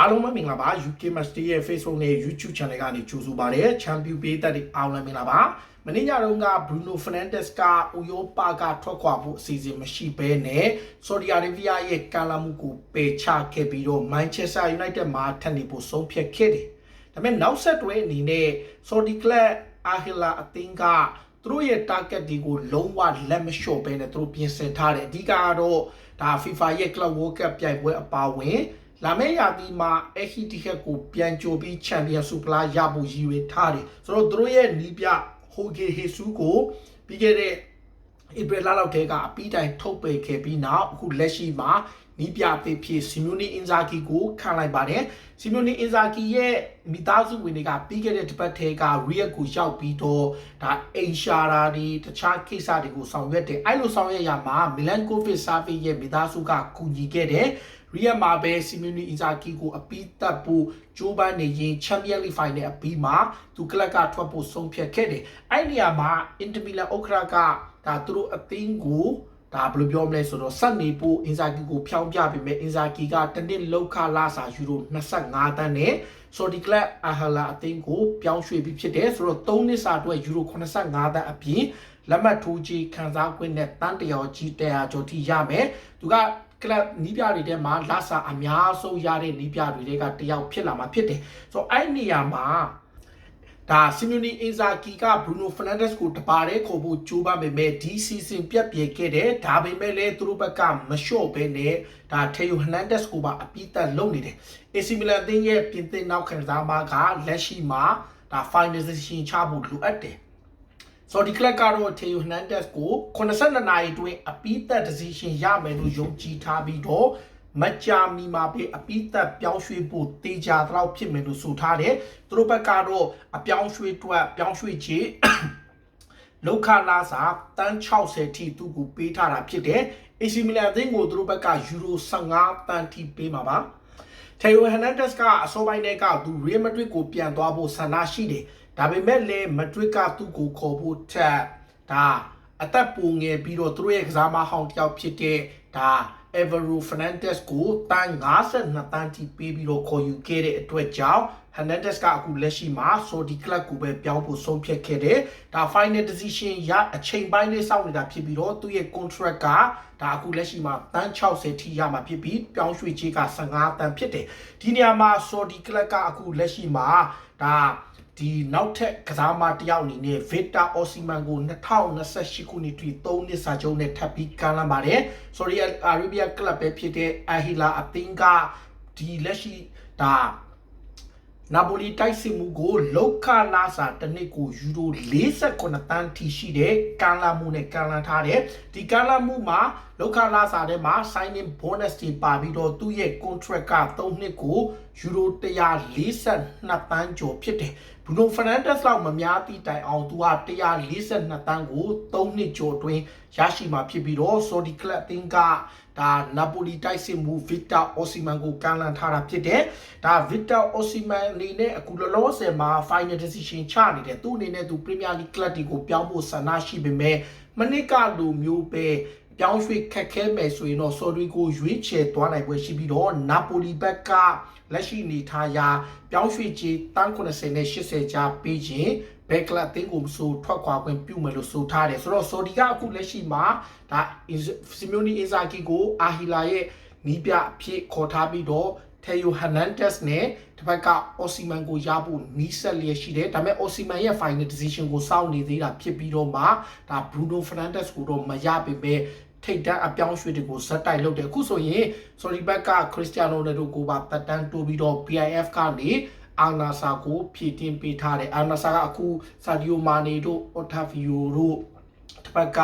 အားလုံးပဲမင်္ဂလာပါ UK Master ရဲ့ Facebook နဲ့ YouTube Channel ကနေကြိုဆိုပါရစေ။ Champion ပေးသက်တဲ့အားလုံးမင်္ဂလာပါ။မနေ့ညတုန်းက Bruno Fernandes ကဥရောပကထွက်ခွာဖို့အစီအစဉ်မရှိဘဲနဲ့ Saudi Arabia ရဲ့ကမ်းလှမ်းမှုကိုပယ်ချခဲ့ပြီးတော့ Manchester United မှာထပ်နေဖို့ဆုံးဖြတ်ခဲ့တယ်။ဒါပေမဲ့နောက်ဆက်တွဲအနေနဲ့ Saudi Club Ahila အသင်းကသူတို့ရဲ့ target တွေကိုလုံးဝလက်မလျှော့ဘဲနဲ့သူတို့ပြင်ဆင်ထားတယ်။အဓိကကတော့ဒါ FIFA ရဲ့ Club World Cup ပြိုင်ပွဲအပါအဝင် လာမယ့်ရာသီမှာအဟီတီဟက်ကိုပြန်ကြိုပြီးချန်ပီယံဆုဖလားရဖို့ရည်ရွယ်ထားတယ်ဆိုတော့သူတို့ရဲ့နီးပြဟိုဂေဟေဆူကိုပြီးခဲ့တဲ့ဧပြီလလောက်တည်းကအပီးတိုင်ထုတ်ပယ်ခဲ့ပြီးနောက်အခုလက်ရှိမှာနီးပြအသစ်ဖြစ်စီမျိုးနီအင်ဇာကီကိုခံလိုက်ပါတယ်စီမျိုးနီအင်ဇာကီရဲ့မိသားစုဝင်တွေကပြီးခဲ့တဲ့တစ်ပတ်ထဲကရီယက်ကိုရောက်ပြီးတော့ဒါအိမ်ရှာရာတွေတခြားကိစ္စတွေကိုဆောင်ရွက်တယ်အဲ့လိုဆောင်ရွက်ရမှာမီလန်ကိုဗစ်ဆာဗီရဲ့မိသားစုကကူညီခဲ့တယ် ရီယက်မှာပဲစီမျိုးနီအင်ဇာကီကိုအပီးတက်ဖို့ဂျိုးပန်းနေရင်ချန်ပီယံလိဖိုင်နဲ့အပီးမှာသူကလပ်ကထွက်ဖို့ဆုံးဖြတ်ခဲ့တယ်အဲ့ဒီနေရာမှာအင်တမီလန်ဥက္ကရာကဒါသူတို့အသင်းကိုဒါဘယ်လိုပြောမလဲဆိုတော့စက်နေဖို့အင်ဇာကီကိုဖျောင်းပြပေးမယ်အင်ဇာကီကတနစ်လောက်ခလာစာယူရို25တန်းနဲ့ဆိုဒီကလပ်အဟလာအသင်းကိုပြောင်းရွှေ့ပြီးဖြစ်တယ်ဆိုတော့3နှစ်စာအတွက်ယူရို85တန်းအပြင်လက်မှတ်ထိုးကြီးခံစား권နဲ့တန်းတရာကြီးတရားကျော်ထိရမယ်သူက ကလပ်နီးပြတွေထဲမှာလာစာအများဆုံးရတဲ့နီးပြတွေတွေကတယောက်ဖြစ်လာမှာဖြစ်တယ်ဆိုတော့အဲ့နေရာမှာဒါစီမီနီအင်ဇာကီကဘရူနိုဖရနန်ဒက်စ်ကိုတပါးတည်းခေါ်ဖို့ကြိုးပမ်းပေမဲ့ဒီစီဇန်ပြတ်ပြေခဲ့တယ်ဒါပေမဲ့လည်းသူတို့ဘက်ကမလျှော့ဘဲနဲ့ဒါထေယိုဟနန်ဒက်စ်ကိုပါအပိသက်လုပ်နေတယ်အေစီမီလန်အသင်းရဲ့ပြင်သစ်နောက်ခံစားမကလက်ရှိမှာဒါ final decision ချဖို့လိုအပ်တယ် ဆိုဒီကလပ်ကတော့ထေယိုဟနန်ဒက်စ်ကို82နာရီတွင်အပိသက် decision ရမယ်လို့ယုံကြည်ထားပြီးတော့မကြာမီမှာပဲအပိသက်ပြောင်းရွှေ့ဖို့တေချာတော့ဖြစ်မယ်လို့ဆိုထားတယ်သူတို့ဘက်ကတော့အပြောင်းရွှေ့အတွက်ပြောင်းရွှေ့ချေလောက်ခလာစာတန်း60ထိသူ့ကိုပေးထားတာဖြစ်တယ် AC Milan အသင်းကိုသူတို့ဘက်ကယူရို15တန်းထိပေးမှာပါထေယိုဟန်နန်ဒက်စ်ကအစောပိုင်းတည်းကသူရီမက်ဒရစ်ကိုပြန်သွားဖို့ဆန္ဒရှိတယ် ဒါပေမဲ့လည်းမက်ဒရစ်ကသူ့ကိုခေါ်ဖို့ထက်ဒါအသက်ပူငယ်ပြီးတော့သူတို့ရဲ့ကစားမဟောင်းတယောက်ဖြစ်တဲ့ဒါ Evero Fernandez ကိုတန်း52တန်းထိပေးပြီးတော့ခေါ်ယူခဲ့တဲ့အတွက်ကြောင့် Hernandez ကအခုလက်ရှိမှာ Saudi Club ကိုပဲပြောင်းဖို့ဆုံးဖြတ်ခဲ့တယ်။ဒါ final decision ရအချိန်ပိုင်းလေးစောင့်နေတာဖြစ်ပြီးတော့သူ့ရဲ့ contract ကဒါအခုလက်ရှိမှာတန်း60ထိရမှာဖြစ်ပြီးပြောင်းရွှေ့ခြင်းက15တန်းဖြစ်တယ်။ဒီနေရာမှာ Saudi Club ကအခုလက်ရှိမှာဒါ ဒီနောက်ထပ်ကစားမတယောက်အနေနဲ့ Victor Osimhen ကို2028ခုနှစ်ထိ3နှစ်စာချုပ်နဲ့ထပ်ပြီးကမ်းလှမ်းပါတယ်။ Saudi Arabia Club ပဲဖြစ်တဲ့ Al Hilal အသင်းကဒီလက်ရှိဒါ နာပိုလီတိုက်စစ်မှုကိုလောက်ခလာစာတစ်နှစ်ကိုယူရို48တန်းထိရှိတဲ့ကန်လာမှုနဲ့ကန်လန်ထားတယ်ဒီကန်လာမှုမှာလောက်ခလာစာထဲမှာ signing bonus တွေပါပြီးတော့သူ့ရဲ့ contract က3နှစ်ကိုယူရို142တန်းကျော်ဖြစ်တယ်ဘရူနိုဖရန်ဒက်စ်လောက်မများသည့်တိုင်အောင်သူက142တန်းကို3နှစ်ကျော်အတွင်းရရှိမှာဖြစ်ပြီးတော့ Saudi Club အသင်းက ဒါနာပိုလီတိုက်စစ်မှုဗစ်တာအော်စီမန်ကိုကန်လန်ထားတာဖြစ်တယ်။ဒါဗစ်တာအော်စီမန်အနေနဲ့အခုလောလောဆယ်မှာ final decision ချနေတယ်။သူ့အနေနဲ့သူ Premier League club တွေကိုပြောင်းဖို့ဆန္ဒရှိပေမဲ့မနစ်ကလိုမျိုးပဲ ပြောင်းရွှေ့ခက်ခဲမယ်ဆိုရင်တော့ဆော်ရီကိုရွေးချယ်သွားနိုင်ပွဲရှိပြီးတော့နာပိုလီဘက်ကလက်ရှိနေထားရာပြောင်းရွှေ့ကြီးတန်း90နဲ့80ကြားပေးခြင်းဘက်ကလပ်တင်းကိုဆိုထွက်ခွာခွင့်ပြုမယ်လို့ဆိုထားတယ်ဆိုတော့ဆော်ဒီကအခုလက်ရှိမှာဒါစီမျိုးနီအင်ဇာကီကိုအာဟီလာရဲ့နီးပြအဖြစ်ခေါ်ထားပြီးတော့ထေယိုဟန်နန်ဒက်စ်နဲ့တစ်ဖက်ကအော်စီမန်ကိုရဖို့နီးစက်လျက်ရှိတယ်ဒါပေမဲ့အော်စီမန်ရဲ့ final decision ကိုစောင့်နေသေးတာဖြစ်ပြီးတော့မှဒါဘရူနိုဖရန်ဒက်စ်ကိုတော့မရပေမဲ့ ထိတ်တန်းအပြောင်းရွှေ့တွေကိုဇက်တိုက်လုပ်တယ်အခုဆိုရင် sorry back ကခရစ္စတီယာနိုရိုနယ်ဒိုကိုပါတက်တန်းတိုးပြီးတော့ PIF ကနေအာနာဆာကိုဖြည့်တင်ပေးထားတယ်အာနာဆာကအခုဆာဒီယိုမာနီတို့အော်တာဗီယိုတို့တစ်ဖက်က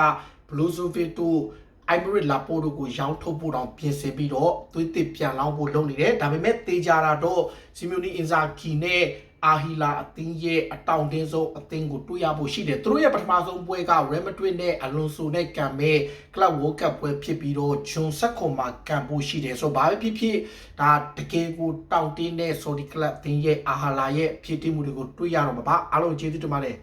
ဘလူးဇိုဗစ်တို့အိုင်ဘရစ်လာပိုတို့ကိုရောင်းထုတ်ဖို့တောင်ပြင်ဆင်ပြီးတော့သွေးတစ်ပြန်လောင်းဖို့လုပ်နေတယ်ဒါပေမဲ့တေဂျာတာတော့စီမျိုးနီအင်ဇာကီနဲ့ အာဟီလာအသင်းရဲ့အတောင်တင်းဆုံးအသင်းကိုတွေ့ရဖို့ရှိတယ်သူတို့ရဲ့ပထမဆုံးပွဲက Real Madrid နဲ့အလွန်ဆိုနဲ့ကံမဲ့ Club World Cup ပွဲဖြစ်ပြီးတော့ဂျွန်ဆက်ခွန်မှာကံဖို့ရှိတယ်ဆိုတော့ဘာပဲဖြစ်ဖြစ်ဒါတကယ်ကိုတောင်တင်းတဲ့ Saudi Club အသင်းရဲ့အာဟာလာရဲ့ဖြစ်တည်မှုတွေကိုတွေ့ရတော့မှာပါအားလုံးကျေးဇူးတင်ပါတယ်